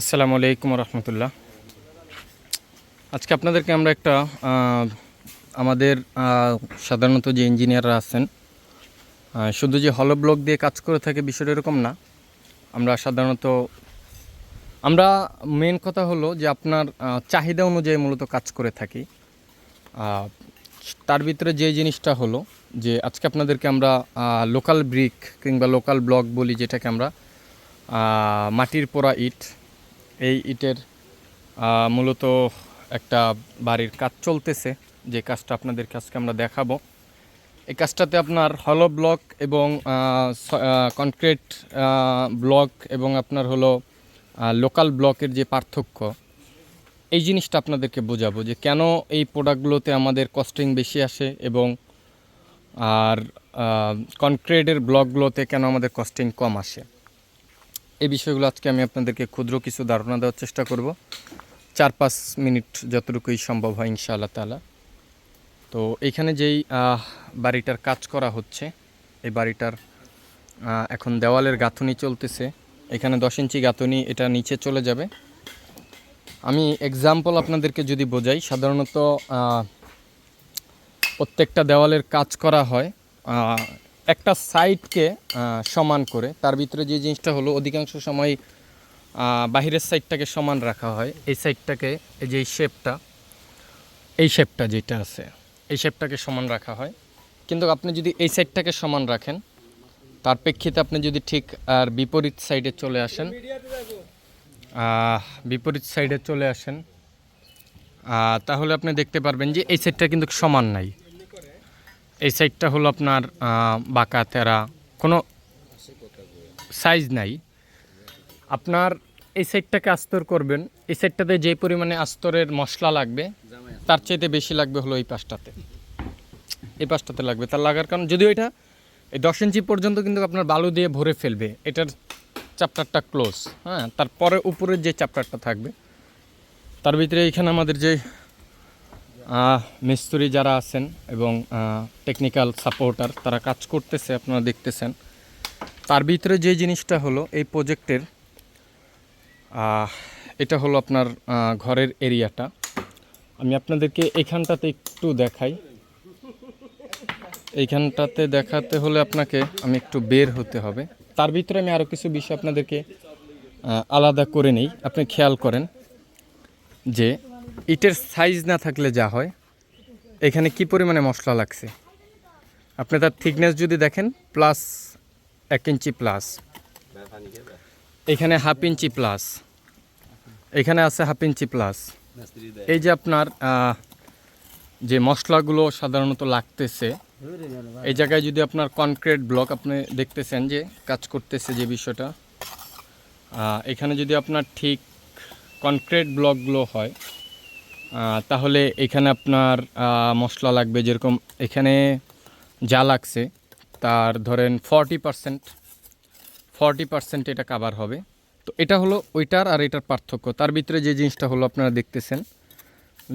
আসসালামু আলাইকুম রহমতুল্লাহ। আজকে আপনাদেরকে আমরা একটা আমাদের সাধারণত যে ইঞ্জিনিয়াররা আছেন শুধু যে হলো ব্লক দিয়ে কাজ করে থাকে বিষয়টা এরকম না। আমরা সাধারণত, আমরা মেন কথা হলো যে আপনার চাহিদা অনুযায়ী মূলত কাজ করে থাকি। তার ভিতরে যে জিনিসটা হলো যে আজকে আপনাদেরকে আমরা লোকাল ব্রিক কিংবা লোকাল ব্লক বলি যেটাকে আমরা মাটির পোড়া ইট এই ইটের মূলত একটা বাড়ির কাজ চলতেছে। যে কাজটা আপনাদের আজকে আমরা দেখাবো। এই কাজটাতে আপনার হলো ব্লক এবং কনক্রিট ব্লক এবং আপনার হলো লোকাল ব্লকের যে পার্থক্য, এই জিনিসটা আপনাদেরকে বোঝাবো যে কেন এই প্রোডাক্টগুলোতে আমাদের কস্টিং বেশি আসে এবং, আর কনক্রিটের ব্লকগুলোতে কেন আমাদের কস্টিং কম আসে। এই বিষয়গুলো আজকে আমি আপনাদেরকে ক্ষুদ্র কিছু ধারণা দেওয়ার চেষ্টা করব। চার পাঁচ মিনিট যতটুকুই সম্ভব হয় ইনশাআল্লাহ তালা তো এখানে যেই বাড়িটার কাজ করা হচ্ছে, এই বাড়িটার এখন দেওয়ালের গাঁথনি চলতেছে। এখানে দশ ইঞ্চি গাঁথনি, এটা নিচে চলে যাবে। আমি এক্সাম্পল আপনাদেরকে যদি বোঝাই, সাধারণত প্রত্যেকটা দেওয়ালের কাজ করা হয় একটা সাইডকে সমান করে। তার ভিতরে যে জিনিসটা হলো, অধিকাংশ সময় বাহিরের সাইডটাকে সমান রাখা হয়। এই সাইডটাকে, এই যে শেপটা, এই শেপটা যেটা আছে, এই শেপটাকে সমান রাখা হয়। কিন্তু আপনি যদি এই সাইডটাকে সমান রাখেন, তার প্রেক্ষিতে আপনি যদি ঠিক, আর বিপরীত সাইডে চলে আসেন বিপরীত সাইডে চলে আসেন তাহলে আপনি দেখতে পারবেন যে এই সাইডটা কিন্তু সমান নাই। এই সাইডটা হলো আপনার বাঁকা, তেরা, কোনো সাইজ নাই। আপনার এই সাইডটাকে আস্তর করবেন। এই সাইডটাতে যে পরিমাণে আস্তরের মশলা লাগবে, তার চাইতে বেশি লাগবে হলো এই পাশটাতে। এই পাশটাতে লাগবে। তার লাগার কারণ যদিও এটা এই দশ ইঞ্চি পর্যন্ত কিন্তু আপনার বালু দিয়ে ভরে ফেলবে, এটার চ্যাপ্টারটা ক্লোজ হ্যাঁ? তারপরে উপরের যে চ্যাপ্টারটা থাকবে, তার ভিতরে এখানে আমাদের যে মিস্ত্রি যারা আছেন এবং টেকনিক্যাল সাপোর্টার তারা কাজ করতেছে, আপনারা দেখতেছেন। তার ভিতরে যে জিনিসটা হলো, এই প্রজেক্টের এটা হলো আপনার ঘরের এরিয়াটা আমি আপনাদেরকে এইখানটাতে একটু দেখাই। এইখানটাতে দেখাতে হলে আপনাকে আমি একটু বের হতে হবে। তার ভিতরে আমি আরও কিছু বিষয় আপনাদেরকে আলাদা করে নেই। আপনি খেয়াল করেন যে ইটের সাইজ না থাকলে যা হয়, এখানে কি পরিমাণে মশলা লাগছে? আপনি তার থিকনেস যদি দেখেন প্লাস এক ইঞ্চি প্লাস এখানে হাফ ইঞ্চি প্লাস এখানে আছে হাফ ইঞ্চি প্লাস এই যে আপনার যে মশলাগুলো সাধারণত লাগতেছে, এই জায়গায় যদি আপনার কনক্রিট ব্লক আপনি দেখতেছেন যে কাজ করতেছে যে বিষয়টা এখানে যদি আপনার ঠিক কনক্রিট ব্লকগুলো হয় তাহলে এখানে আপনার মশলা লাগবে যেরকম এখানে যা লাগছে, তার ধরেন ফর্টি পার্সেন্ট ফর্টি পার্সেন্ট এটা কাবার হবে। তো এটা হলো ওইটার আর এটার পার্থক্য। তার ভিতরে যে জিনিসটা হলো আপনারা দেখতেছেন,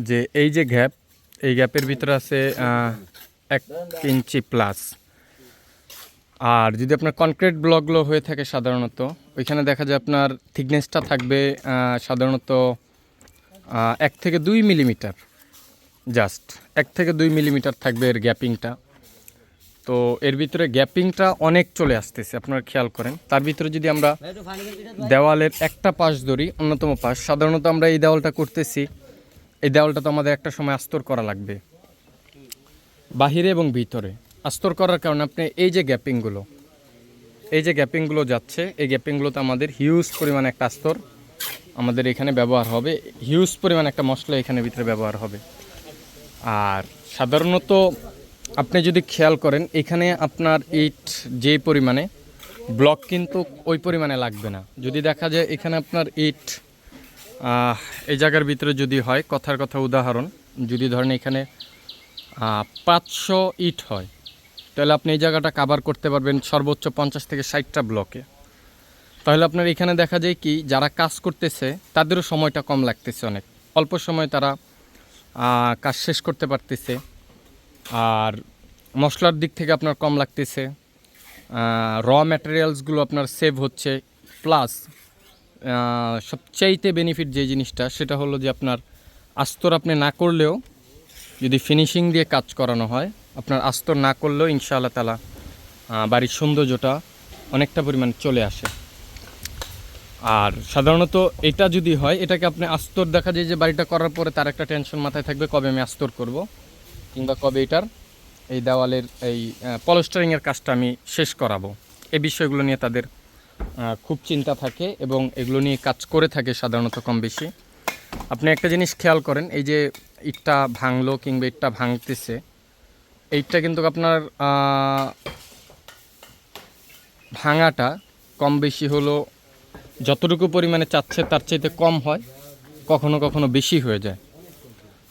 যে এই যে গ্যাপ এই গ্যাপের ভিতরে আছে এক ইঞ্চি প্লাস আর যদি আপনার কনক্রিট ব্লকগুলো হয়ে থাকে সাধারণত, ওইখানে দেখা যায় আপনার থিকনেসটা থাকবে সাধারণত এক থেকে দুই মিলিমিটার জাস্ট এক থেকে দুই মিলিমিটার থাকবে এর গ্যাপিংটা। তো এর ভিতরে গ্যাপিংটা অনেক চলে আসতেছে, আপনারা খেয়াল করেন। তার ভিতরে যদি আমরা দেওয়ালের একটা পাশ ধরি, অন্যতম পাশ, সাধারণত আমরা এই দেওয়ালটা করতেছি। এই দেওয়ালটা তো আমাদের একটা সময় আস্তর করা লাগবে। বাহিরে এবং ভিতরে। আস্তর করার কারণে আপনি এই যে গ্যাপিংগুলো, এই যে গ্যাপিংগুলো যাচ্ছে, এই গ্যাপিংগুলোতে আমাদের হিউজ পরিমাণ একটা আস্তর আমাদের এখানে ব্যবহার হবে। হিউজ পরিমাণ একটা মশলা এখানে ভিতরে ব্যবহার হবে। আর সাধারণত আপনি যদি খেয়াল করেন, এখানে আপনার ইট যে পরিমাণে ব্লক কিন্তু ওই পরিমাণে লাগবে না। যদি দেখা যায় এখানে আপনার ইট এই জায়গার ভিতরে যদি হয়, কথার কথা উদাহরণ, যদি ধরেন এখানে পাঁচশো ইট হয়, তাহলে আপনি এই জায়গাটা কাভার করতে পারবেন সর্বোচ্চ পঞ্চাশ থেকে ষাটটা ব্লকে তাহলে আপনার এখানে দেখা যায় কি, যারা কাজ করতেছে, তাদেরও সময়টা কম লাগতেছে অনেক। অল্প সময় তারা কাজ শেষ করতে পারতেছে। আর মশলার দিক থেকে আপনার কম লাগতেছে। র ম্যাটেরিয়ালসগুলো আপনার সেভ হচ্ছে। প্লাস সবচাইতে বেনিফিট যে জিনিসটা, সেটা হলো যে আপনার আস্তর আপনি না করলেও যদি ফিনিশিং দিয়ে কাজ করানো হয়, আপনার আস্তর না করলেও ইনশাআল্লাহ তালা বাড়ির সৌন্দর্যটা অনেকটা পরিমাণ চলে আসে। আর সাধারণত এটা যদি হয়, এটাকে আপনি আস্তর দেখা যায় যে বাড়িটা করার পরে তার একটা টেনশন মাথায় থাকবে, কবে আমি আস্তর করব? কিংবা কবে এটার এই দেওয়ালের এই পলস্টারিংয়ের কাজটা আমি শেষ করাবো? এই বিষয়গুলো নিয়ে তাদের খুব চিন্তা থাকে এবং এগুলো নিয়ে কাজ করে থাকে সাধারণত কম বেশি। আপনি একটা জিনিস খেয়াল করেন, এই যে ইটটা ভাঙলো কিংবা ইটটা ভাঙতেছে, এইটা কিন্তু আপনার ভাঙাটা কম বেশি হলো যতটুকু পরিমাণে চাচ্ছে তার চাইতে কম হয়, কখনো কখনো বেশি হয়ে যায়।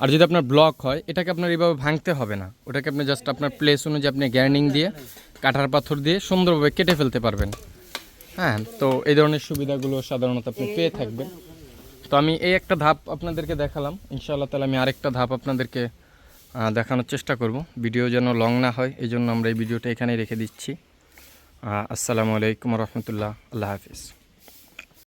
আর যদি আপনার ব্লক হয়, এটাকে আপনার এইভাবে ভাঙতে হবে না। ওটাকে আপনি জাস্ট আপনার প্লেস অনুযায়ী আপনি গ্যার্নিং দিয়ে, কাঠার পাথর দিয়ে সুন্দরভাবে কেটে ফেলতে পারবেন। হ্যাঁ তো এই ধরনের সুবিধাগুলো সাধারণত আপনি পেয়ে থাকবেন। তো আমি এই একটা ধাপ আপনাদেরকে দেখালাম। ইনশাআল্লাহ তাহলে আমি আরেকটা ধাপ আপনাদেরকে দেখানোর চেষ্টা করব। ভিডিও যেন লং না হয়, এই জন্য আমরা এই ভিডিওটা এখানেই রেখে দিচ্ছি। আসসালামু আলাইকুম রহমতুল্লাহ। আল্লাহ হাফিজ।